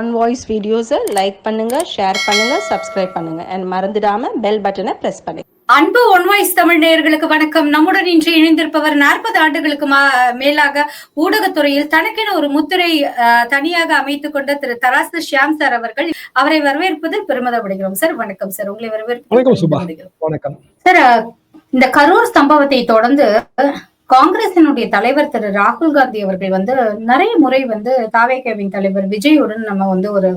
On voice வீடியோஸை like பண்ணுங்க share பண்ணுங்க சப்ஸ்கிரைப் பண்ணுங்க. அண்ட் மறந்துடாம பெல் பட்டனை பிரஸ் பண்ணுங்க. அன்பு ஒன்வாய்ஸ் தமிழ் நேயர்களுக்கு வணக்கம். நம்முடன் இன்று இணைந்திருப்பவர் நாற்பது ஆண்டுகளுக்கு மா- மேலாக ஊடகத்துறையில் தனக்கென ஒரு முத்திரை தனியாக அமைத்துக் கொண்ட திரு தராசு ஷியாம் சார் அவர்கள். அவரை வரவேற்பதில் பெருமிதப்படுகிறோம். சார் வணக்கம் சார். உங்களை. வரவேற்பு வணக்கம் சார் இந்த கரூர் சம்பவத்தை தொடர்ந்து காங்கிரசினுடைய தலைவர் திரு ராகுல் காந்தி அவர்கள் வந்து நிறைய முறை வந்து தாவேகவின் தலைவர் விஜயுடன் நம்ம வந்து ஒரு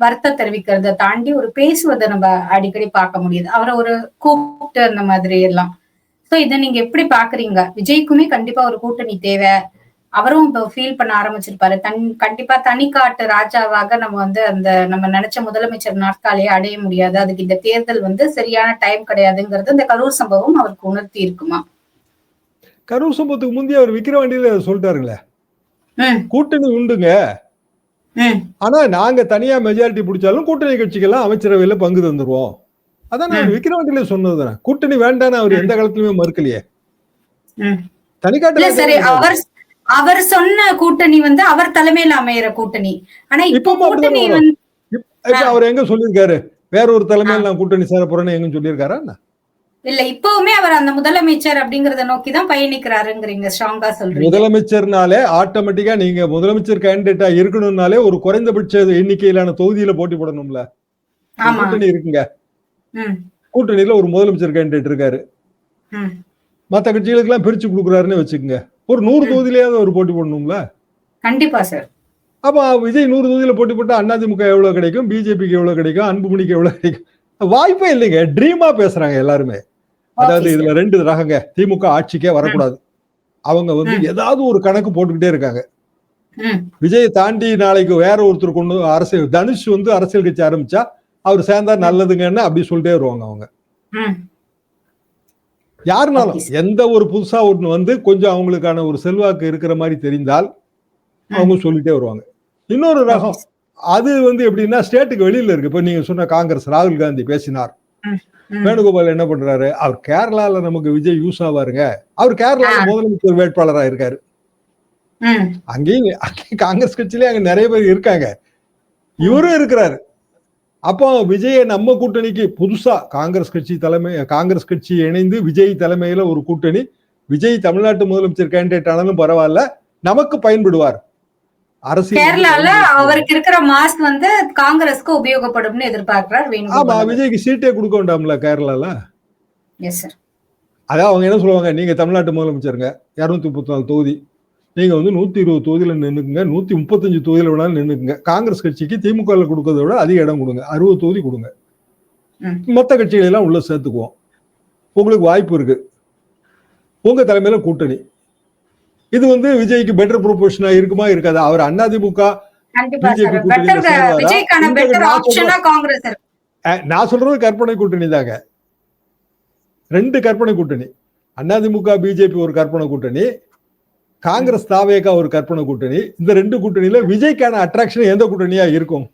வருத்தம் தெரிவிக்கிறத தாண்டி ஒரு பேசுவதை நம்ம அடிக்கடி பார்க்க முடியுது. அவரை ஒரு கூப்பிட்டு அந்த மாதிரி எல்லாம். சோ இதை நீங்க எப்படி பாக்குறீங்க விஜய்க்குமே கண்டிப்பா ஒரு கூட்டணி தேவை. அவரும் இப்போ ஃபீல் பண்ண ஆரம்பிச்சிருப்பாரு. தன் கண்டிப்பா தனிக்காட்டு ராஜாவாக நம்ம வந்து அந்த நம்ம நினைச்ச முதலமைச்சர் நாற்காலியை அடைய முடியாது. அதுக்கு இந்த தேர்தல் வந்து சரியான டைம் கிடையாதுங்கிறது இந்த கரூர் சம்பவம் அவருக்கு உணர்த்தி இருக்குமா? கரூர் சம்பவத்துக்கு முந்தைய அவர் விக்கிரவாண்டியில சொல்லிட்டாருங்களே. கூட்டணி உண்டுங்க. ஆனா நாங்க தனியா மெஜாரிட்டி பிடிச்சாலும் கூட்டணி கட்சிக்கெல்லாம் அமைச்சரவையில பங்கு தந்துருவோம். அதான் நான் விக்கிரவாண்டியில சொன்னதுதானே கூட்டணி வேண்டான்னு அவர் எந்த காலத்துலயுமே மறுக்கலையே. தனிக்காட்டு சரி அவர் அவர் சொன்ன கூட்டணி வந்து அவர் தலைமையில அமையிற கூட்டணி. ஆனா இப்போ கூட்டணி வரும். வந்து இப்ப அவர் எங்க சொல்லியிருக்காரு? வேற ஒரு தலைமையில் நான் கூட்டணி சேர போறேன்னு எங்க சொல்லியிருக்காரா என்ன? இல்ல இப்பவுமே அவர் அந்த முதலமைச்சர் அப்படிங்கறத நோக்கி தான் பயணிக்கிறாருங்கிறீங்க ஸ்ட்ராங்கா சொல்றீங்க. முதலமைச்சர்னாலே ஆட்டோமேட்டிக்கா நீங்க முதலமைச்சர் கேண்டிடேட்டா இருக்கணும்னாலே ஒரு குறைந்தபட்ச எண்ணிக்கையிலான தொகுதியில போட்டி போடணும்ல. ஒரு கூட்டணி இருக்குங்க. கூட்டணியில ஒரு முதலமைச்சர் கேண்டிடேட் இருக்காரு. மத்த கட்சிகளுக்கு எல்லாம் பிரிச்சு கொடுக்குறாருன்னு வச்சுக்கோங்க. ஒரு நூறு தொகுதியிலேயாவது அவர் போட்டி போடணும்ல? கண்டிப்பா சார் அப்ப விஜய் நூறு தொகுதியில போட்டி போட்டா அதிமுக எவ்வளவு கிடைக்கும்? பிஜேபிக்கு எவ்வளவு கிடைக்கும்? அன்புமணிக்கு எவ்வளவு கிடைக்கும்? வாய்ப்பே இல்லைங்க. ட்ரீமா பேசுறாங்க எல்லாருமே. அதாவது இதுல ரெண்டு ரகங்க. திமுக ஆட்சிக்கே வரக்கூடாது. அவங்க வந்து. ஏதாவது ஒரு கணக்கு போட்டுக்கிட்டே இருக்காங்க. விஜய் தாண்டி நாளைக்கு வேற ஒருத்தர் கொண்டு அரசியல் தனுஷ் வந்து அரசியல் கட்சி ஆரம்பிச்சா அவர் சேர்ந்தா நல்லதுங்கன்னு அப்படி சொல்லிட்டே வருவாங்க அவங்க. யாருனாலும். எந்த ஒரு புதுசா ஒண்ணு வந்து கொஞ்சம் அவங்களுக்கான ஒரு செல்வாக்கு இருக்கிற மாதிரி தெரிந்தால் அவங்க சொல்லிட்டே வருவாங்க. இன்னொரு ரகம் அது வந்து எப்படின்னா ஸ்டேட்டுக்கு வெளியில இருக்கு. இப்ப நீங்க சொன்ன காங்கிரஸ் ராகுல் காந்தி பேசினார். வேணுகோபால் என்ன பண்றாரு? அவர் கேரளால நமக்கு விஜய் யூஸ் ஆவாருங்க. அவர் கேரளால. முதலமைச்சர் வேட்பாளரா இருக்காரு. அங்கேயும் அங்கேயும் காங்கிரஸ் கட்சியிலே அங்க நிறைய பேர் இருக்காங்க. இவரும் இருக்கிறாரு. அப்போ விஜய நம்ம கூட்டணிக்கு புதுசா காங்கிரஸ் கட்சி தலைமை காங்கிரஸ் கட்சி இணைந்து விஜய் தலைமையில ஒரு கூட்டணி விஜய் தமிழ்நாட்டு முதலமைச்சர் கேண்டிடேட் ஆனாலும் பரவாயில்ல நமக்கு பயன்படுவார். கேரளால அவருக்கு இருக்கிற மாஸ் வந்து காங்கிரஸ்க்கு உபயோகப்படும்னு எதிர்பார்க்கிறார் ஆமா விஜய்க்கு சீட்டே கொடுக்க வேண்டாம்ல கேரளால? எஸ் சார் அதான் அவங்க என்ன சொல்லுவாங்க நீங்க தமிழ்நாட்டு முதலமைச்சருங்க இருநூத்தி முப்பத்தி நாலு தொகுதி. நீங்க வந்து நூத்தி இருபது தொகுதியில நின்னுக்குங்க நூத்தி முப்பத்தஞ்சு தொகுதியில வேணாலும் நின்னுக்குங்க. காங்கிரஸ் கட்சிக்கு திமுக கொடுக்கறத விட அதிக இடம் கொடுங்க அறுபது தொகுதி கொடுங்க. மத்த கட்சிகளை எல்லாம் உள்ள சேர்த்துக்குவோம். உங்களுக்கு வாய்ப்பு இருக்கு. உங்க தலைமையில கூட்டணி. இது வந்து விஜய்க்கு பெட்டர் ப்ரொபோஷனா இருக்குமா இருக்காதா? அவர் அதிமுக நான் சொல்றது கற்பனை கூட்டணி தாங்க. ரெண்டு கற்பனை கூட்டணி. அதிமுக பிஜேபி ஒரு கற்பனை கூட்டணி. காங்கிரஸ் தாவேகா ஒரு கற்பனை கூட்டணி. இந்த ரெண்டு கூட்டணியில விஜய்க்கான அட்ராக்ஷன் எந்த கூட்டணியா இருக்கும்?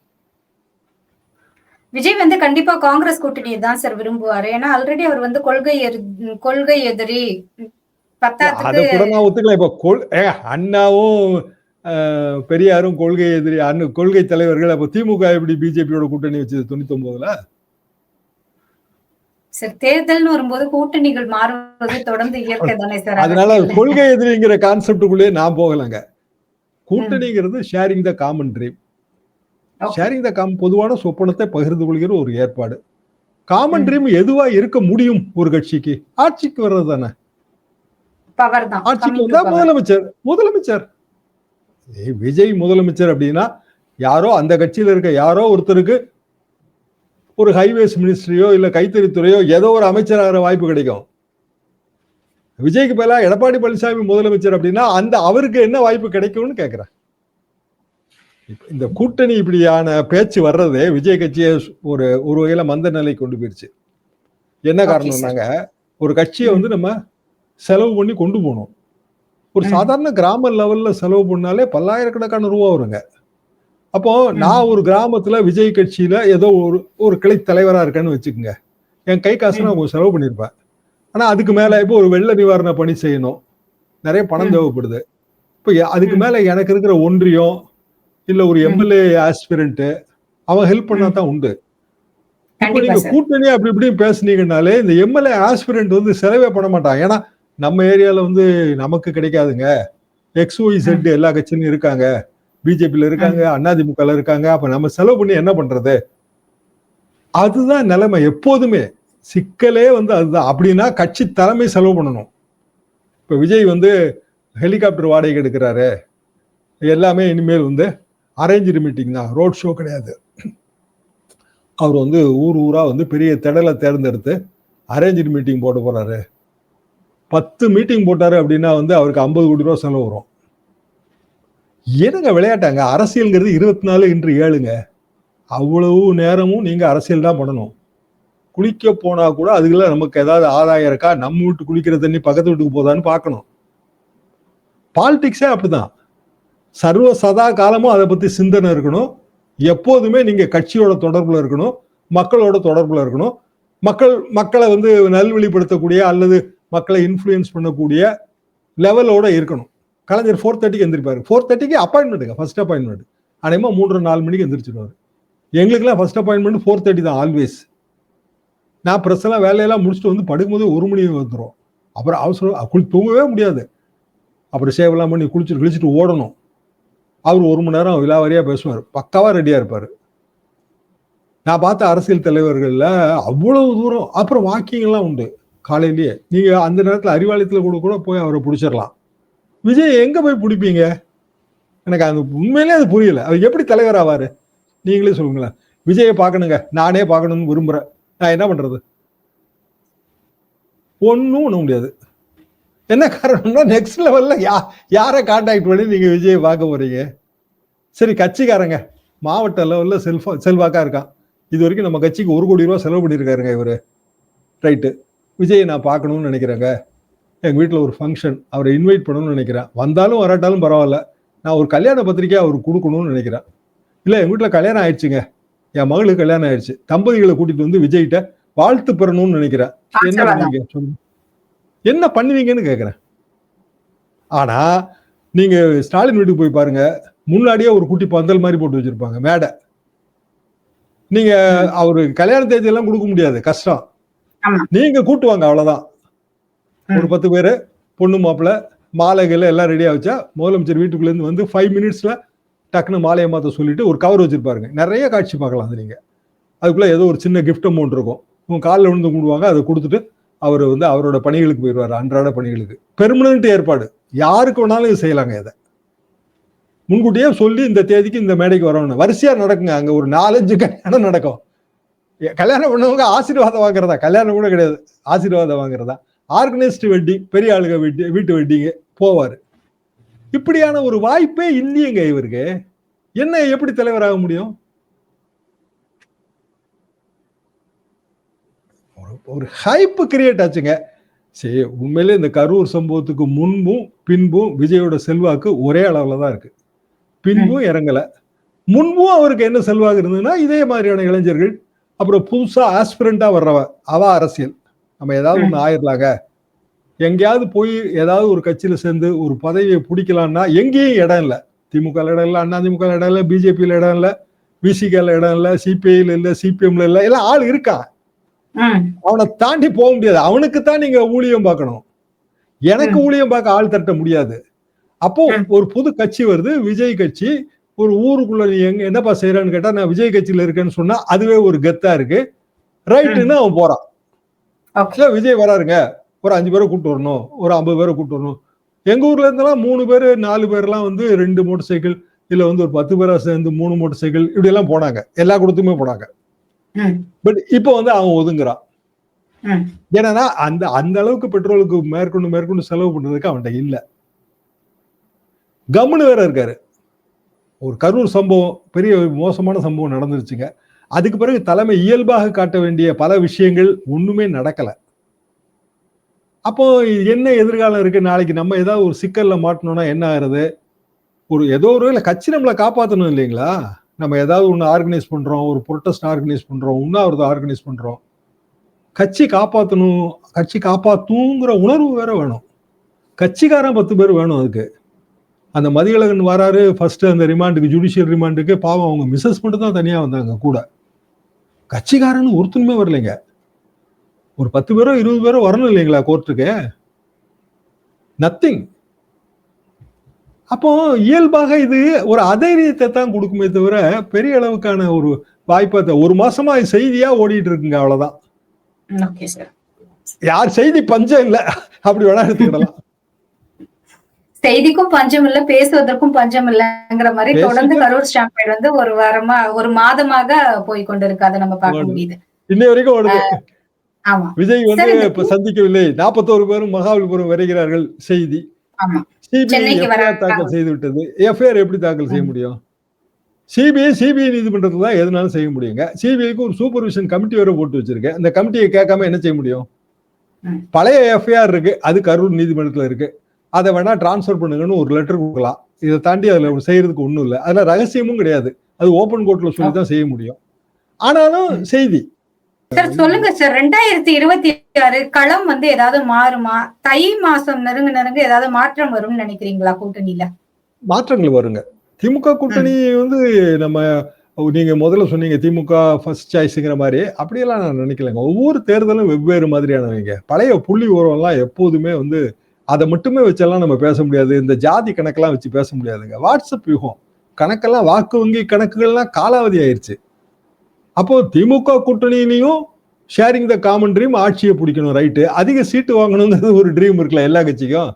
விஜய் வந்து கண்டிப்பா காங்கிரஸ் கூட்டணியை தான் சார் விரும்புவாரு. ஏன்னா ஆல்ரெடி அவர் வந்து கொள்கை கொள்கை எதிரி. அதை கூட நான் ஒத்துக்கலாம் இப்ப கொள் அண்ணாவும் பெரியாரும் கொள்கை எதிரி அண்ணு கொள்கை தலைவர்கள் அப்ப திமுக எப்படி பிஜேபியோட கூட்டணி வச்சது தொண்ணூத்தி ஒன்பதுல சார் தேர்தல்னு வரும்போது கூட்டணிகள் மாறுவது தொடர்ந்து இயற்கை தானே சார் அதனால. கொள்கை எதிரிங்கிற கான்செப்டுக்குள்ளேயே நான் போகலைங்க கூட்டணிங்கிறது sharing the common dream. Sharing the com பொதுவான சொப்பனத்தை பகிர்ந்து கொள்கிற ஒரு ஏற்பாடு. காமன். ட்ரீம் எதுவா இருக்க முடியும் ஒரு கட்சிக்கு? ஆட்சிக்கு வர்றது தானே. பவர் தான். ஆட்சிக்கு. முதலமைச்சர் முதலமைச்சர். விஜய் முதலமைச்சர் அப்படின்னா யாரோ அந்த கட்சியில இருக்க யாரோ ஒருத்தருக்கு ஒரு ஹைவேஸ் மினிஸ்ட்ரியோ இல்ல கைத்தறித்துறையோ ஏதோ ஒரு அமைச்சராகிற வாய்ப்பு கிடைக்கும். விஜய்க்கு பதிலா எடப்பாடி பழனிசாமி முதலமைச்சர் அப்படின்னா அந்த அவருக்கு என்ன வாய்ப்பு கிடைக்கும்னு கேக்குறேன். இப்ப இந்த கூட்டணி இப்படியான பேச்சு வர்றதே விஜய் கட்சியை ஒரு ஒரு வகையில மந்த நிலை கொண்டு போயிருச்சு. என்ன காரணம்னாங்க? ஒரு கட்சியை வந்து நம்ம செலவு பண்ணி கொண்டு போகணும். ஒரு. சாதாரண கிராம லெவல்ல செலவு பண்ணாலே பல்லாயிரக்கணக்கான ரூபா வருங்க. அப்போ நான் ஒரு கிராமத்துல விஜய் கட்சியில ஏதோ ஒரு ஒரு கிளை தலைவரா இருக்கேன்னு வச்சுக்கோங்க. என் கை காசு நான் செலவு பண்ணியிருப்பேன் ஆனா அதுக்கு மேல இப்போ ஒரு வெள்ள நிவாரண பணி செய்யணும். நிறைய பணம். தேவைப்படுது. இப்போ அதுக்கு. மேல எனக்கு இருக்கிற ஒன்றியம் இல்ல ஒரு. எம்எல்ஏ ஆஸ்பிரண்ட் அவன் ஹெல்ப் பண்ணா தான் உண்டு. இப்ப கண்டிப்பா நீங்க சார். கூட்டணி அப்படி இப்படியும் பேசுனீங்கனாலே இந்த எம்எல்ஏ ஆஸ்பிரண்ட் வந்து செலவே பண்ண மாட்டான். ஏன்னா நம்ம ஏரியால வந்து நமக்கு கிடைக்காதுங்க. எக்ஸ் ஒய் செட் எல்லா கட்சியிலும் இருக்காங்க. பிஜேபியில இருக்காங்க அதிமுகல இருக்காங்க. அப்ப நம்ம செலவு பண்ணி என்ன பண்றது? அதுதான் நிலைமை எப்போதுமே. சிக்கலே வந்து அதுதான். அப்படின்னா கட்சி தலைமை செலவு பண்ணணும். இப்ப விஜய் வந்து ஹெலிகாப்டர் வாடகைக்கு எடுக்கிறாரு. எல்லாமே இனிமேல் வந்து அரேஞ்சு மீட்டிங் தான். ரோட் ஷோ கிடையாது. அவர் வந்து ஊர் ஊரா வந்து பெரிய திடலை தேர்ந்தெடுத்து அரேஞ்சு மீட்டிங் போட போறாரு. பத்து மீட்டிங் போட்டாரு அப்படின்னா வந்து அவருக்கு ஐம்பது கோடி ரூபா செலவு வரும். என்னங்க விளையாட்டாங்க அரசியல்ங்கிறது இருபத்தி நாலு இன்று ஏழுங்க. அவ்வளவு நேரமும் நீங்க அரசியல் தான் பண்ணணும். குளிக்க போனா கூட அதுக்குள்ள நமக்கு ஏதாவது ஆதாயம் இருக்கா? நம்ம வீட்டு குளிக்கிற தண்ணி பக்கத்து வீட்டுக்கு போதான்னு பார்க்கணும். பாலிடிக்ஸே அப்படிதான். சர்வ சதா காலமும் அதை பத்தி சிந்தனை இருக்கணும். எப்போதுமே நீங்க கட்சியோட தொடர்புல இருக்கணும். மக்களோட தொடர்புல இருக்கணும். மக்கள் மக்களை வந்து நல்வழிப்படுத்தக்கூடிய அல்லது மக்களை இன்ஃப்ளூயன்ஸ் பண்ணக்கூடிய லெவலோட இருக்கணும். கலைஞர் ஃபோர் தேர்ட்டிக்கு எந்திரிப்பாரு. ஃபோர் தேர்ட்டிக்கு அப்பாயின்மெண்ட்டுங்க ஃபர்ஸ்ட் அப்பாயின்மெண்ட் அனைமா மூன்று நாலு மணிக்கு எந்திரிச்சிடுவார். எங்களுக்குலாம் ஃபர்ஸ்ட் அப்பாயின்மெண்ட் ஃபோர் தேர்ட்டி தான் ஆல்வேஸ் நான் ப்ரெஸ்ஸெல்லாம் வேலையெல்லாம் முடிச்சுட்டு வந்து படுக்கும்போது ஒரு மணி வந்துடும் அப்புறம் அவசரம் குளி தூங்கவே முடியாது. அப்புறம் சேவெல்லாம் பண்ணி குளிச்சுட்டு குளிச்சுட்டு ஓடணும். அவர் ஒரு மணி நேரம் விழாவாரியாக பேசுவார். பக்காவாக ரெடியாக இருப்பார். நான் பார்த்த அரசியல் தலைவர்களில் அவ்வளவு தூரம் அப்புறம் வாக்கிங்லாம் உண்டு. காலையிலேயே. நீங்க அந்த நேரத்தில் அறிவாலயத்தில் கூட கூட போய் அவரை பிடிச்சிடலாம். விஜய் எங்க போய் பிடிப்பீங்க? எனக்கு அது உண்மையிலே அது புரியல. அவர் எப்படி தலைவர் ஆவாரு? நீங்களே சொல்லுங்களேன். விஜயை பார்க்கணுங்க. நானே பார்க்கணும்னு விரும்புறேன். நான் என்ன பண்றது? ஒன்றும் பண்ண முடியாது. என்ன காரணம்னா நெக்ஸ்ட் லெவல்ல யா யாரை கான்டாக்ட் பண்ணி நீங்க விஜயை பார்க்க போறீங்க? சரி கட்சிக்காரங்க. மாவட்ட லெவலில் செல்ஃபா செல்வாக்கா இருக்கான். இது வரைக்கும் நம்ம கட்சிக்கு ஒரு கோடி ரூபா செலவு பண்ணியிருக்காருங்க இவர். ரைட்டு விஜயை நான் பார்க்கணும்னு நினைக்கிறேங்க. எங்க வீட்டில் ஒரு ஃபங்க்ஷன் அவரை இன்வைட் பண்ணணும்னு நினைக்கிறேன். வந்தாலும் வராட்டாலும் பரவாயில்ல. நான் ஒரு கல்யாண பத்திரிக்கை அவருக்கு கொடுக்கணும்னு நினைக்கிறேன். இல்லை எங்க வீட்டில் கல்யாணம் ஆயிடுச்சுங்க. என் மகளுக்கு கல்யாணம் ஆயிடுச்சு. தம்பதிகளை கூட்டிட்டு வந்து விஜய்கிட்ட வாழ்த்து பெறணும்னு நினைக்கிறேன். என்ன. பண்ணுவீங்க? சொல்லுங்க. என்ன பண்ணுவீங்கன்னு கேக்குறேன். ஆனா நீங்க ஸ்டாலின் வீட்டுக்கு போய் பாருங்க. முன்னாடியே ஒரு குட்டி பந்தல் மாதிரி போட்டு வச்சிருப்பாங்க. மேடை. நீங்க அவரு கல்யாண தேதி எல்லாம் கொடுக்க முடியாது. கஷ்டம். நீங்க கூட்டுவாங்க அவ்வளவுதான். ஒரு பத்து பேரு பொண்ணு மாப்பிள்ள மாலைகள் எல்லாம் ரெடியா வச்சா முதலமைச்சர் வீட்டுக்குள்ள இருந்து வந்து ஃபைவ் மினிட்ஸ்ல டக்குன்னு மாலையை மாத்த சொல்லிட்டு ஒரு கவர் வச்சிருப்பாருங்க. நிறைய காட்சி பார்க்கலாம் அது நீங்க. அதுக்குள்ள ஏதோ ஒரு சின்ன கிஃப்ட் அமௌண்ட் இருக்கும். உங்க காலில் விழுந்து கும்பிடுவாங்க அதை கொடுத்துட்டு அவர் வந்து அவரோட பணிகளுக்கு போயிடுவார் அன்றாட பணிகளுக்கு. பெர்மனன்ட் ஏற்பாடு. யாருக்கு வேணாலும் இது செய்யலாங்க இதை. முன்கூட்டியே சொல்லி இந்த தேதிக்கு இந்த மேடைக்கு வரணும். வரிசையா நடக்குங்க. அங்க ஒரு நாலஞ்சு கல்யாணம் நடக்கும். கல்யாணம் பண்ணவங்க ஆசீர்வாதம் வாங்குறதா? கல்யாணம் கூட கிடையாது. ஆசீர்வாதம் வாங்குறதா? ஆர்கனைஸ்டு வெட்டிங் பெரிய ஆளுங்க வீட்டு வீட்டு வெட்டிங்கு போவாரு. இப்படியான ஒரு வாய்ப்பே இல்லையேங்க இவருக்கு. என்ன எப்படி தலைவராக முடியும்? ஒரு- ஒரு ஹைப் கிரியேட் ஆச்சுங்க. சரி உண்மையிலே இந்த கரூர் சம்பவத்துக்கு முன்பும் பின்பும் விஜயோட செல்வாக்கு ஒரே அளவுல தான் இருக்கு. பின்பும் இறங்கல. முன்பும் அவருக்கு என்ன செல்வாக்கு இருந்ததுன்னா இதே மாதிரியான இளைஞர்கள் அப்புறம் புதுசா ஆஸ்பிரண்டா வர்றவ அவ அரசியல். நம்ம ஏதாவது ஒண்ணு ஆயிடலாங்க எங்கேயாவது போய் ஏதாவது ஒரு கட்சியில சேர்ந்து ஒரு பதவியை பிடிக்கலாம்னா எங்கேயும் இடம் இல்லை. திமுக இடம் இல்லை அண்ணா திமுக இடம் இல்லை பிஜேபியில இடம் இல்லை விசிகல இடம் இல்லை சிபிஐல இல்ல சிபிஎம்ல இல்ல எல்லாம் ஆள் இருக்கான் ம் அவனை தாண்டி போக முடியாது. அவனுக்கு தான் நீங்க ஊழியம் பார்க்கணும். எனக்கு. ஊழியம் பார்க்க ஆள் தட்ட முடியாது. அப்போ. ஒரு புது கட்சி வருது விஜய் கட்சி. ஒரு ஊருக்குள்ள நீ எங்க என்னப்பா செய்யறான்னு கேட்டா நான் விஜய் கட்சியில இருக்கேன்னு சொன்னா அதுவே ஒரு கெத்தா இருக்கு. ரைட்டுன்னு அவன் போறான். இல்ல விஜய் வராருங்க. ஒரு அஞ்சு பேரை கூட்டு வரணும். ஒரு ஐம்பது பேரை கூட்டு வரணும். எங்க ஊர்ல இருந்தெல்லாம் மூணு பேர் நாலு பேர்லாம் வந்து ரெண்டு மோட்டர் சைக்கிள் இல்ல வந்து ஒரு பத்து பேரா சேர்ந்து மூணு மோட்டர் சைக்கிள் இப்படி எல்லாம் போனாங்க. எல்லா குடுத்துமே போனாங்க. பட் இப்போ வந்து அவன் ஒதுங்குறான். ஏன்னா அந்த அந்த அளவுக்கு பெட்ரோலுக்கு மேற்கொண்டு மேற்கொண்டு செலவு பண்றதுக்கு அவன்கிட்ட இல்ல. கம்முன்னு வேற இருக்காரு. ஒரு கரூர் சம்பவம் பெரிய மோசமான சம்பவம் நடந்துருச்சுங்க. அதுக்கு பிறகு தலைமை இயல்பாக காட்ட வேண்டிய பல விஷயங்கள் ஒன்றுமே நடக்கலை. அப்போ என்ன எதிர்காலம் இருக்கு? நாளைக்கு நம்ம ஏதாவது ஒரு சிக்கல்ல மாட்டணும்னா என்ன ஆகுறது? ஒரு ஏதோ ஒரு வேலை கட்சி நம்மளை காப்பாற்றணும் இல்லைங்களா? நம்ம ஏதாவது ஒன்று ஆர்கனைஸ் பண்ணுறோம் ஒரு ப்ரொட்டஸ்ட் ஆர்கனைஸ் பண்ணுறோம் உண்ணாவிரதம் ஆர்கனைஸ் பண்ணுறோம் கட்சி காப்பாற்றணும் கட்சி காப்பாத்துங்கிற உணர்வு வேற வேணும். கட்சிக்காரன் பத்து பேர் வேணும் அதுக்கு. அந்த மதியழகன் வராரு ஃபர்ஸ்ட் அந்த ரிமாண்டுக்கு ஜுடிஷியல் ரிமாண்டுக்கு பாவம் அவங்க மிஸ்ஸஸ் மட்டும் தான் தனியா வந்தாங்க கூட. கட்சிக்காரன்னு ஒருத்தனுமே வரலைங்க. ஒரு பத்து பேரோ இருபது பேரோ வரணும் இல்லைங்களா கோர்ட்டுக்கு நத்திங் அப்போ இயல்பாக இது ஒரு அதைரியத்தை தான் கொடுக்குமே தவிர பெரிய அளவுக்கான ஒரு வாய்ப்பை ஒரு மாசமா செய்தியா ஓடிட்டு இருக்குங்க அவ்வளவுதான். யார் செய்தி பஞ்சம் இல்ல. அப்படி வேணா எடுத்துக்கிடலாம். செய்திக்கும் பஞ்சம் இல்ல பேசுவதற்கும் பஞ்சம் இல்லைங்கிற மாதிரி தொடர்ந்து கரூர் ஸ்டாம்பேட் வந்து ஒரு வாரமா ஒரு மாதமாக போய் கொண்டிருக்கு. அதை நம்ம பார்க்க. முடியுது. இன்னை வரைக்கும் ஓடுது. ஆமா. விஜய் வந்து இந்த இப்ப சந்திக்கவில்லை. நாற்பத்தோரு பேரும் மகாபலிபுரம் வருகிறார்கள் செய்தி. சிபிஐ. தாக்கல் செய்து விட்டது எஃப்ஐஆர் எப்படி தாக்கல் செய்ய முடியும்? சிபிஐ சிபிஐ நீதிமன்றத்துல தான் எதுனாலும் செய்ய முடியுங்க. சிபிஐக்கு ஒரு சூப்பர்விஷன் கமிட்டி வேற போட்டு வச்சிருக்கேன் அந்த கமிட்டியை கேட்காம என்ன செய்ய முடியும். பழைய எஃப்ஐஆர் இருக்கு. அது கரூர் நீதிமன்றத்துல இருக்கு. அதை வேணா டிரான்ஸ்ஃபர் பண்ணுங்கன்னு ஒரு லெட்டர் கொடுக்கலாம். இதை தாண்டி அதுல செய்யறதுக்கு ஒண்ணும் இல்லை. அதுல ரகசியமும் கிடையாது. அது ஓபன் கோர்ட்ல சொல்லி தான் செய்ய முடியும். ஆனாலும் செய்தி. சார் சொல்லுங்க சார் ரெண்டாயிரத்தி இருபத்தி ஆறு களம் வந்து ஏதாவது மாறுமா? தை மாசம் நெருங்க நெருங்க ஏதாவது மாற்றம் வரும்னு நினைக்கிறீங்களா கூட்டணியில? மாற்றங்கள் வருங்க. திமுக கூட்டணி வந்து நம்ம நீங்க முதல்ல சொன்னீங்க திமுக ஃபர்ஸ்ட் சாய்ஸ்ங்கிற மாதிரி. அப்படியெல்லாம் நான் நினைக்கலைங்க. ஒவ்வொரு தேர்தலும் வெவ்வேறு மாதிரியானவங்க. பழைய புள்ளி உரம்லாம் எப்போதுமே வந்து அதை மட்டுமே வச்செல்லாம் நம்ம பேச முடியாது. இந்த ஜாதி கணக்கெல்லாம் வச்சு பேச முடியாதுங்க. வாட்ஸ்அப் யூகம். கணக்கெல்லாம் வாக்கு வங்கி கணக்குகள்லாம் காலாவதி ஆயிடுச்சு அப்போ திமுக கூட்டணியிலையும் ஷேரிங் த காமன் ட்ரீம் ஆட்சியை பிடிக்கணும் ரைட்டு அதிக சீட்டு வாங்கணுங்கிறது ஒரு ட்ரீம் இருக்குல்ல எல்லா கட்சிக்கும்.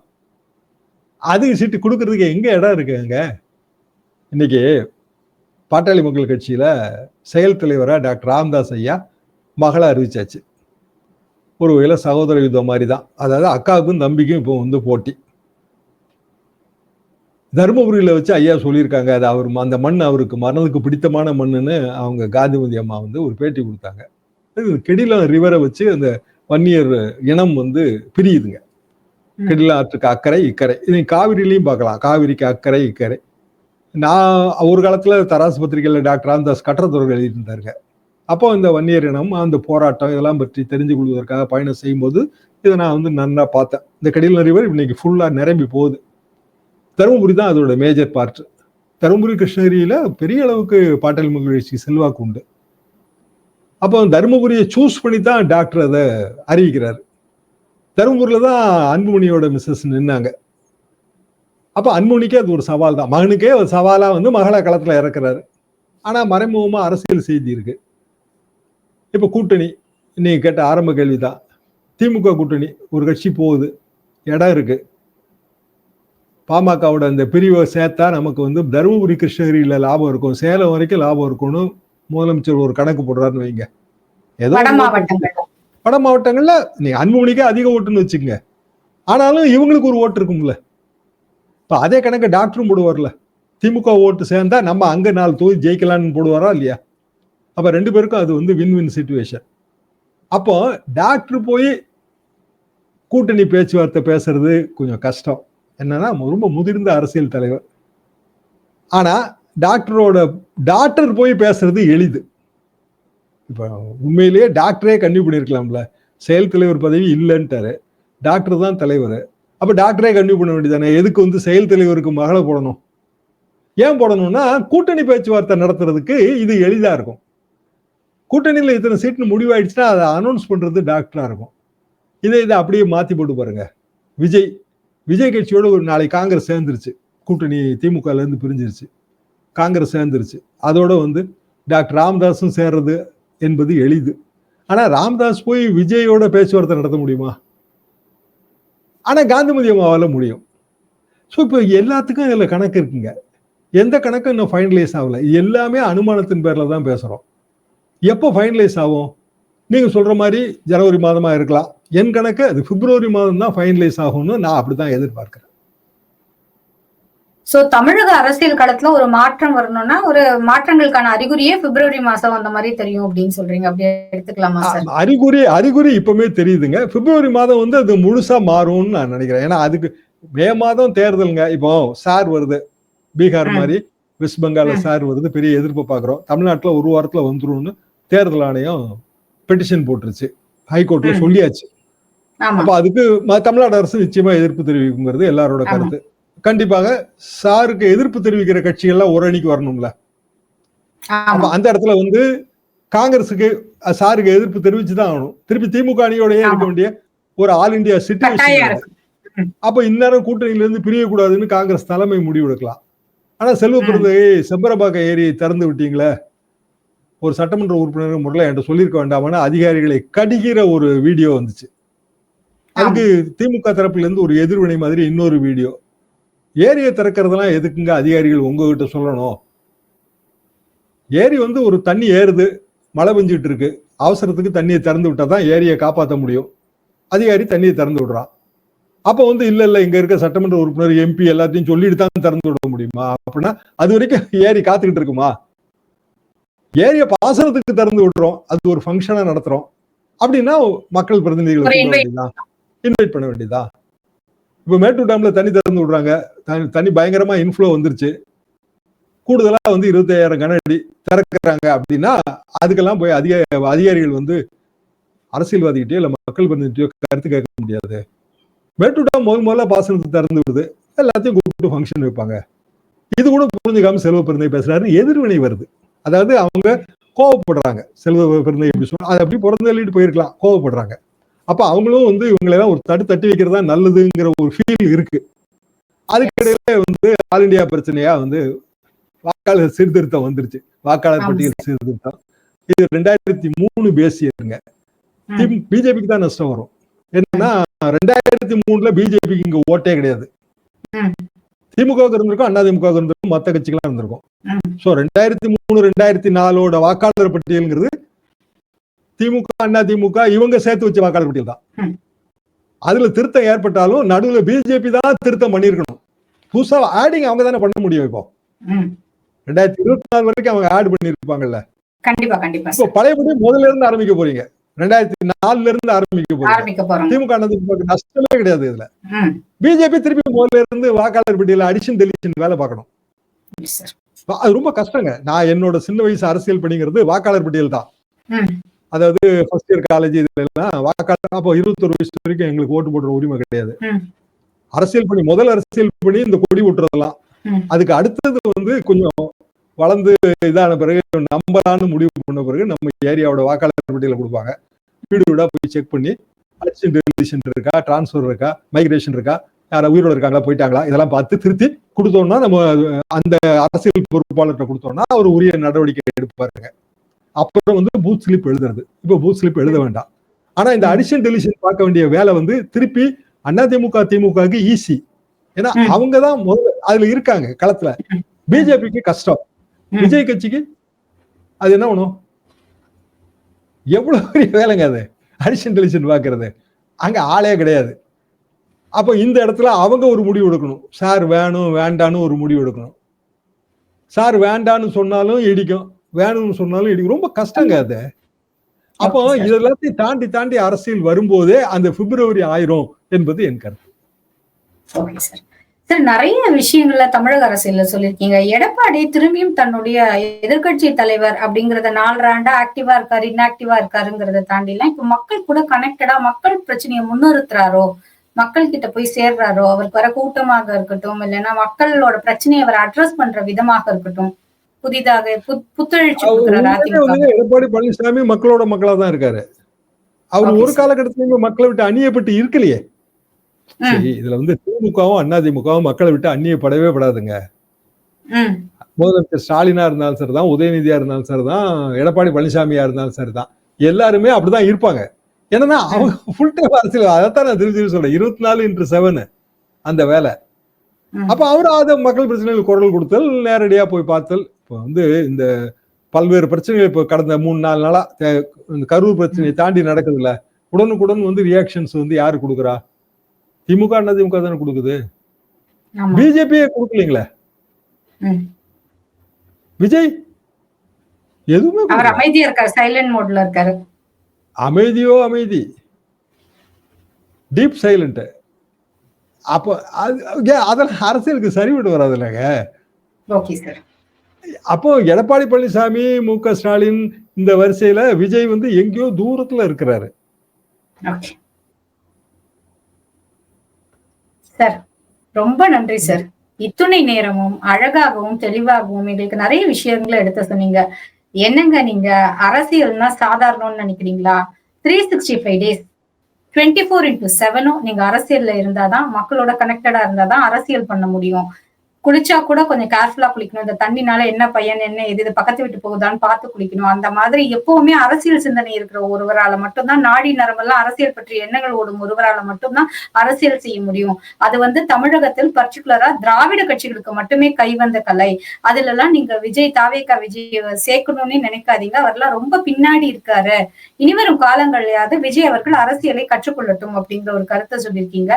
அதிக சீட்டு கொடுக்கறதுக்கு எங்கே இடம் இருக்குங்க இன்னைக்கு பாட்டாளி மக்கள் கட்சியில் செயல் தலைவராக டாக்டர் ராம்தாஸ் ஐயா மகளை அறிவிச்சாச்சு. ஒரு வகையில சகோதர யுத்தம் மாதிரி தான் அதாவது அக்காவுக்கும் தம்பிக்கும் இப்போ வந்து போட்டி. தருமபுரியில வச்சு ஐயா சொல்லியிருக்காங்க. அது அவர் அந்த மண் அவருக்கு மனதுக்கு பிடித்தமான மண்ணுன்னு அவங்க காந்திமதி அம்மா வந்து ஒரு பேட்டி கொடுத்தாங்க. கெடிலம் ரிவரை வச்சு அந்த வன்னியர் இனம் வந்து பிரியுதுங்க. கெடில ஆற்றுக்கு அக்கறை இக்கரை இதை காவிரிலையும் பார்க்கலாம். காவிரிக்கு அக்கறை இக்கரை நான் ஒரு காலத்துல தராசு பத்திரிகையில டாக்டர் ராமதாஸ் கட்டத்துறை எழுதியிருந்தாருங்க. அப்போ இந்த வன்னியர் இனம் அந்த போராட்டம் இதெல்லாம் பற்றி தெரிஞ்சு கொள்வதற்காக பயணம் செய்யும்போது இதை நான் வந்து நன்னா பார்த்தேன். இந்த கடில ரிவர் இன்னைக்கு ஃபுல்லாக நிரம்பி போகுது. தருமபுரி தான் அதோட மேஜர் பார்ட் தருமபுரி கிருஷ்ணகிரியில் பெரிய அளவுக்கு பாட்டாளி மகிழ்ச்சி செல்வாக்கு உண்டு. அப்போ தருமபுரியை சூஸ் பண்ணி தான் டாக்டர் அதை அறிவிக்கிறாரு. தருமபுரியில் தான் அன்புமணியோட மிஸ்ஸஸ் நின்னாங்க. அப்போ அன்புமணிக்கே அது ஒரு சவால் தான். மகனுக்கே ஒரு சவாலாக வந்து மகளை களத்தில் இறக்குறாரு. ஆனால் மறைமுகமாக அரசியல் செய்தி இருக்குது இப்ப கூட்டணி நீங்க கேட்ட ஆரம்ப கேள்விதான். திமுக கூட்டணி ஒரு கட்சி போகுது இடம் இருக்கு. பாமகவோட அந்த பிரிவை சேர்த்தா நமக்கு வந்து தருமபுரி கிருஷ்ணகிரியில லாபம் இருக்கும் சேலம் வரைக்கும் லாபம் இருக்கும்னு முதலமைச்சர் ஒரு கணக்கு போடுறாருன்னு வைங்க. ஏதோ வட மாவட்டங்கள்ல. நீ அன்புமணிக்கே அதிக ஓட்டுன்னு வச்சுக்கங்க. ஆனாலும் இவங்களுக்கு ஒரு ஓட்டு இருக்கும்ல. இப்ப அதே கணக்கு டாக்டரும் போடுவார்ல. திமுக ஓட்டு சேர்ந்தா நம்ம அங்க நாலு தொகுதி ஜெயிக்கலாம்னு போடுவாரா இல்லையா? அப்போ ரெண்டு பேருக்கும் அது வந்து வின் வின் சுச்சுவேஷன் அப்போ டாக்டர் போய் கூட்டணி பேச்சுவார்த்தை பேசுறது கொஞ்சம் கஷ்டம். என்னன்னா ரொம்ப முதிர்ந்த அரசியல் தலைவர். ஆனால் டாக்டரோட டாக்டர் போய் பேசுறது எளிது. இப்போ உண்மையிலேயே டாக்டரே கண்டிப்பாக பண்ணியிருக்கலாம்ல செயல் தலைவர் பதவி இல்லைன்ட்டாரு. டாக்டர் தான் தலைவர். அப்போ டாக்டரே கண்டிப்பாக பண்ண வேண்டியதானே? எதுக்கு வந்து செயல் தலைவருக்கு மகளை போடணும்? ஏன் போடணும்னா கூட்டணி பேச்சுவார்த்தை நடத்துறதுக்கு இது எளிதாக இருக்கும். கூட்டணியில் இத்தனை சீட்னு முடிவாயிடுச்சுன்னா அதை அனௌன்ஸ் பண்ணுறது டாக்டராக இருக்கும். இதை இதை அப்படியே மாற்றி போட்டு பாருங்க. விஜய் விஜய் கட்சியோட ஒரு நாளைக்கு காங்கிரஸ் சேர்ந்துருச்சு. கூட்டணி திமுகலேருந்து பிரிஞ்சிருச்சு. காங்கிரஸ் சேர்ந்துருச்சு. அதோட வந்து டாக்டர் ராமதாஸும் சேர்றது என்பது எளிது. ஆனால் ராமதாஸ் போய் விஜயோட பேச்சுவார்த்தை நடத்த முடியுமா? ஆனால் காந்திமதி அம்மாவால் முடியும். ஸோ இப்போ எல்லாத்துக்கும் இதில் கணக்கு இருக்குங்க. எந்த கணக்கும் இன்னும் ஃபைனலைஸ் ஆகலை. எல்லாமே அனுமானத்தின் பேரில் தான் பேசுகிறோம் எப்போ ஃபைனலைஸ் ஆகும்? நீங்க சொல்ற மாதிரி ஜனவரி மாதமா இருக்கலாம். என் கணக்கு அது பிப்ரவரி மாதம் தான் ஃபைனலைஸ் ஆகும்னு நான் அப்படிதான் எதிர்பார்க்கிறேன். சோ தமிழக அரசியல் களத்துல ஒரு மாற்றம் வரணும்னா ஒரு மாற்றங்களுக்கான அறிகுறியே பிப்ரவரி மாசம் அந்த மாதிரி தெரியும் அப்படின்னு சொல்றீங்க. அப்படியே எடுத்துக்கலாமா சார் அறிகுறி அறிகுறி இப்பவுமே தெரியுதுங்க. பிப்ரவரி மாதம் வந்து அது முழுசா மாறும்னு நான் நினைக்கிறேன். ஏன்னா அதுக்கு மே மாதம் தேர்தலுங்க. இப்போ சார் வருது. பீகார். மாதிரி வெஸ்ட் பெங்கால்ல ம். சார் வருது. பெரிய எதிர்ப்பு பாக்குறோம். தமிழ்நாட்டுல ஒரு வாரத்துல வந்துரும்னு தேர்தல் ஆணையம் பெட்டிஷன் போட்டுருச்சு. ஹைகோர்ட்ல. சொல்லியாச்சு. அப்ப அதுக்கு தமிழ்நாடு அரசு நிச்சயமா எதிர்ப்பு தெரிவிக்குங்கிறது எல்லாரோட. கருத்து. கண்டிப்பாக சாருக்கு எதிர்ப்பு தெரிவிக்கிற கட்சிகள்லாம் ஒரு அணிக்கு வரணும்ல. அப்ப அந்த இடத்துல வந்து காங்கிரஸுக்கு சாருக்கு எதிர்ப்பு தெரிவிச்சு தான் ஆகணும். திருப்பி திமுக அணியோடயே இருக்க. வேண்டிய ஒரு ஆல் இந்தியா கட்டாயம் சிச்சுவேஷன். அப்ப இந்நேரம் கூட்டணியில இருந்து பிரியக்கூடாதுன்னு காங்கிரஸ் தலைமை முடிவெடுக்கலாம். ஆனா செல்வ ம். பிறந்தை செம்பரபாக்க ஏரியை திறந்து விட்டீங்களே. ஒரு சட்டமன்ற உறுப்பினர் முறையில் என்கிட்ட சொல்லியிருக்க வேண்டாமான்னு அதிகாரிகளை கடிக்கிற ஒரு வீடியோ வந்துச்சு. அதுக்கு திமுக தரப்புல இருந்து ஒரு எதிர்வினை மாதிரி இன்னொரு வீடியோ. ஏரியை திறக்கிறதெல்லாம் எதுக்குங்க அதிகாரிகள் உங்ககிட்ட சொல்லணும்? ஏரி வந்து ஒரு தண்ணி ஏறுது மழை பெஞ்சிட்டு இருக்கு. அவசரத்துக்கு தண்ணியை திறந்து விட்டா தான் ஏரியை காப்பாற்ற முடியும். அதிகாரி தண்ணியை திறந்து விடுறான். அப்போ வந்து இல்ல இல்ல இங்க இருக்க சட்டமன்ற உறுப்பினர் எம்பி எல்லாத்தையும் சொல்லிட்டு தான் திறந்து விட முடியுமா? அப்படின்னா அது வரைக்கும் ஏரி காத்துக்கிட்டு இருக்குமா? ஏரிய பாசனத்துக்கு திறந்து விடுறோம் அது ஒரு ஃபங்க்ஷனா நடத்துறோம். அப்படின்னா மக்கள் பிரதிநிதிகளை இன்வைட் பண்ண வேண்டியதா? இப்ப மேட்டூர் டேம்ல தண்ணி திறந்து விடுறாங்க. தண்ணி- பயங்கரமா இன்ஃப்ளோ வந்துருச்சு. கூடுதலா வந்து இருபத்தாயிரம் கன அடி திறக்கிறாங்க அப்படின்னா அதுக்கெல்லாம் போய் அதிக அதிகாரிகள் வந்து அரசியல்வாதிகிட்டயோ இல்ல மக்கள் பிரதிநிதியோ கருத்து கேட்க முடியாது. மேட்டூர் டேம் முதல் முதல்ல பாசனத்தை திறந்து விடுது. எல்லாத்தையும் கூப்பிட்டு ஃபங்க்ஷன் வைப்பாங்க. இது கூட புரிஞ்சுக்காம செல்வ பிறந்தை பேசுறாரு எதிர்வினை வருது. அதாவது அவங்க கோவப்படுறாங்க. செல்வ பிறந்தை எப்படி சொல்ல அது அப்படி பிறந்து எழுதிட்டு போயிருக்கலாம். கோவப்படுறாங்க. அப்ப அவங்களும் வந்து இவங்களெல்லாம் ஒரு தடு தட்டி வைக்கிறதா நல்லதுங்கிற ஒரு ஃபீல் இருக்கு. அதுக்கிடையில வந்து ஆல் இந்தியா பிரச்சனையா வந்து வாக்காளர் சீர்திருத்தம் வந்துருச்சு. வாக்காளர் பட்டியல் சீர்திருத்தம். இது ரெண்டாயிரத்தி மூணு பேசியதுங்க. பிஜேபிக்கு தான் நஷ்டம் வரும். என்னன்னா ரெண்டாயிரத்தி மூணுல பிஜேபிக்கு இங்க ஓட்டே கிடையாது. திமுகவுக்கு இருந்திருக்கும் அண்ணா திமுக இருந்திருக்கும் மத்த கட்சிகளாம் இருந்திருக்கும். சோ ரெண்டாயிரத்தி மூணு ரெண்டாயிரத்தி நாலோட வாக்காளர் பட்டியல்ங்கிறது திமுக அண்ணா திமுக இவங்க சேர்த்து வச்ச வாக்காளர் பட்டியல் தான். அதுல திருத்தம் ஏற்பட்டாலும் நடுவுல பிஜேபி தான் திருத்தம் பண்ணிருக்கணும் புதுசா ஆடிங் அவங்க தானே பண்ண முடியும் இப்போ. ரெண்டாயிரத்தி இருபத்தி நாலு வரைக்கும் அவங்க ஆட் பண்ணிருப்பாங்கல்ல கண்டிப்பா கண்டிப்பா பழையபடி முதல்ல இருந்து ஆரம்பிக்க போறீங்க. ரெண்டாயிரத்தி நாலுல இருந்து ஆரம்பிக்க போறோம் திமுக நஷ்டமே கிடையாது இதுல. பிஜேபி திருப்பி முதல்ல இருந்து வாக்காளர் பட்டியல அடிஷன் டெலிஷன் வேலை பார்க்கணும். அது ரொம்ப கஷ்டங்க நான் என்னோட சின்ன வயசு அரசியல் பணிங்கிறது வாக்காளர் பட்டியல் தான். அதாவது ஃபர்ஸ்ட் இயர் காலேஜ் இதுல எல்லாம் வாக்காளர் அப்போ இருபத்தொரு வயசு வரைக்கும் எங்களுக்கு ஓட்டு போடுற உரிமை கிடையாது. அரசியல் பணி முதல் அரசியல் பணி இந்த கொடி விட்டுறதெல்லாம் ம். அதுக்கு அடுத்தது வந்து கொஞ்சம் வளர்ந்து இதான பிறகு நம்பலான்னு முடிவு பண்ண பிறகு நம்ம ஏரியாவோட வாக்காளர் பட்டியல கொடுப்பாங்க வீடு வீடா போய் செக் பண்ணி அடிஷன் டெலிஷன் இருக்கா டிரான்ஸ்ஃபர் இருக்கா மைக்ரேஷன் இருக்கா யாரா உயிரோட இருக்காங்களா போயிட்டாங்களா இதெல்லாம் பார்த்து திருத்தி கொடுத்தோம்னா நம்ம அந்த அரசியல் பொறுப்பாளர்கிட்ட கொடுத்தோம்னா அவர் உரிய நடவடிக்கை எடுப்பாருங்க அப்புறம் வந்து பூத் ஸ்லிப் எழுதுறது இப்போ பூத் ஸ்லிப் எழுத வேண்டாம் ஆனா இந்த அடிஷன் டெலிஷன் பார்க்க வேண்டிய வேலை வந்து திருப்பி அதிமுக திமுகவுக்கு ஈஸி ஏன்னா. அவங்க தான் முதல்ல அதுல இருக்காங்க களத்துல. பிஜேபிக்கு கஷ்டம். விஜய் கட்சிக்கு அது என்ன பண்ணும் எவ்வளவு பெரிய வேலைங்க அது? அடிஷன் டெலிஷன் பாக்குறது. அங்க ஆளே கிடையாது. அப்ப இந்த இடத்துல அவங்க ஒரு முடிவு எடுக்கணும். சார் வேணும் வேண்டான்னு ஒரு முடிவு எடுக்கணும். சார் வேண்டான்னு சொன்னாலும் இடிக்கும். வேணும்னு சொன்னாலும் இடிக்கும். ரொம்ப கஷ்டங்க அது. அப்போ Okay, sir. இது எல்லாத்தையும் தாண்டி தாண்டி அரசியல் வரும்போதே அந்த பிப்ரவரி ஆயிரும் என்பது என் கருத்து. சார் நிறைய விஷயங்கள்ல தமிழக அரசியல்ல சொல்லியிருக்கீங்க எடப்பாடி திரும்பியும் தன்னுடைய எதிர்க்கட்சி தலைவர் அப்படிங்கறத நாலு ஆண்டா ஆக்டிவா இருக்காரு இன்ஆக்டிவா இருக்காருங்கிறத தாண்டி எல்லாம் இப்ப மக்கள் கூட கனெக்டடா மக்கள் பிரச்சனையை முன்னிறுத்துறாரோ மக்கள் கிட்ட போய் சேர்றாரோ அவருக்கு வர கூட்டமாக இருக்கட்டும் இல்லைன்னா மக்களோட பிரச்சனையை அவர் அட்ரஸ் பண்ற விதமாக இருக்கட்டும் புதிதாக புத்- புத்துணர்ச்சி கொடுக்கிறார் உண்மையிலே அதிமுக. வந்து எடப்பாடி பழனிசாமி மக்களோட மக்களா தான் இருக்காரு. அவர் ஒரு sir. காலகட்டத்திலுமே மக்களை விட்டு அந்நியப்பட்டு இருக்கலையே. சரி இதுல வந்து திமுகவும் அதிமுகவும் மக்களை விட்டு அந்நியப்படவே படாதுங்க. முதலமைச்சர் ஸ்டாலினா இருந்தாலும் சரிதான் உதயநிதியா இருந்தாலும் சரிதான் எடப்பாடி பழனிசாமியா இருந்தாலும் சரிதான். எல்லாருமே அப்படிதான் இருப்பாங்க. என்னன்னா அவங்க ஃபுல் டைம் அரசியல் அதைத்தான் நான் திருப்பி சொல்றேன். இருபத்தி நாலு இன்ட்டு செவன் அந்த வேலை. அப்ப அவர் அத மக்கள் பிரச்சனைகள் குரல் கொடுத்தல் நேரடியா போய் பார்த்தல். இப்போ வந்து இந்த பல்வேறு பிரச்சனைகள் இப்போ கடந்த மூணு நாலு நாளா இந்த கரூர் பிரச்சனையை தாண்டி நடக்குதுல்ல. உடனுக்குடன் வந்து ரியாக்ஷன்ஸ் வந்து யாரு கொடுக்குறா? திமுக அண்ணா திமுக தானே கொடுக்குது? பிஜேபியே கொடுக்கலீங்களே. விஜய்? எதுவுமே அவர். அமைதியா இருக்காரு சைலண்ட் மோட்ல இருக்காரு. அமைதியோ அமைதி? டீப் சைலண்ட் அப்போ அது அதெல்லாம் அரசியலுக்கு சரிவிட்டு வராது இல்லைங்க அப்போ எடப்பாடி பழனிசாமி மு க ஸ்டாலின் இந்த வரிசையில விஜய் வந்து எங்கேயோ தூரத்துல இருக்கிறாரு. சார் ரொம்ப நன்றி சார். இத்துணை நேரமும் அழகாகவும் தெளிவாகவும் எங்களுக்கு நிறைய விஷயங்களை எடுத்து சொன்னீங்க. என்னங்க நீங்க அரசியல்னா சாதாரணம்னு நினைக்கிறீங்களா? Three sixty five days twenty four into செவனும் நீங்க அரசியல்ல இருந்தாதான் மக்களோட கனெக்டடா இருந்தாதான் அரசியல் பண்ண முடியும். குளிச்சா கூட கொஞ்சம் கேர்ஃபுல்லா குளிக்கணும். இந்த தண்ணினால என்ன பையன் என்ன எது இது பக்கத்து விட்டு போகுதான்னு பார்த்து குளிக்கணும். அந்த மாதிரி எப்பவுமே அரசியல் சிந்தனை இருக்கிற ஒருவரால மட்டும்தான் நாடி நரம்பெல்லாம் அரசியல் பற்றிய எண்ணங்கள் ஓடும் ஒருவரால மட்டும்தான் அரசியல் செய்ய முடியும். அது வந்து தமிழகத்தில் பர்டிகுலரா திராவிட கட்சிகளுக்கு மட்டுமே கைவந்த கலை. அதுல எல்லாம் நீங்க விஜய் தாவேக்கா விஜய் சேர்க்கணும்னு நினைக்காதீங்க. அவர்லாம் ரொம்ப பின்னாடி இருக்காரு. இனிவரும் காலங்களையாவது விஜய் அவர்கள் அரசியலை கற்றுக்கொள்ளட்டும் அப்படிங்கிற ஒரு கருத்தை சொல்லியிருக்கீங்க.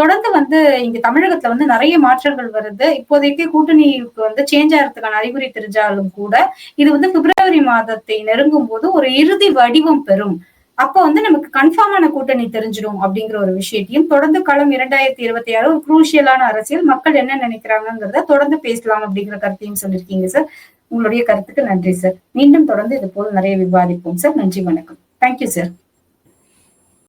தொடர்ந்து வந்து இங்க தமிழகத்துல வந்து நிறைய மாற்றங்கள் வருது. இப்போதைக்கு கூட்டணிக்கு வந்து சேஞ்ச் ஆகிறதுக்கான அறிகுறி தெரிஞ்சாலும் கூட இது வந்து பிப்ரவரி மாதத்தை நெருங்கும் போது ஒரு இறுதி வடிவம் பெறும். அப்போ வந்து நமக்கு கன்ஃபார்மான கூட்டணி தெரிஞ்சிடும் அப்படிங்கிற ஒரு விஷயத்தையும் தொடர்ந்து களம் இரண்டாயிரத்தி இருபத்தி ஆறு ஒரு குரூஷியலான அரசியல் மக்கள் என்ன நினைக்கிறாங்கிறத தொடர்ந்து பேசலாம் அப்படிங்கிற கருத்தையும் சொல்லியிருக்கீங்க சார் உங்களுடைய கருத்துக்கு நன்றி சார் மீண்டும் தொடர்ந்து இது போல் நிறைய விவாதிப்போம் சார் நன்றி வணக்கம். Thank you sir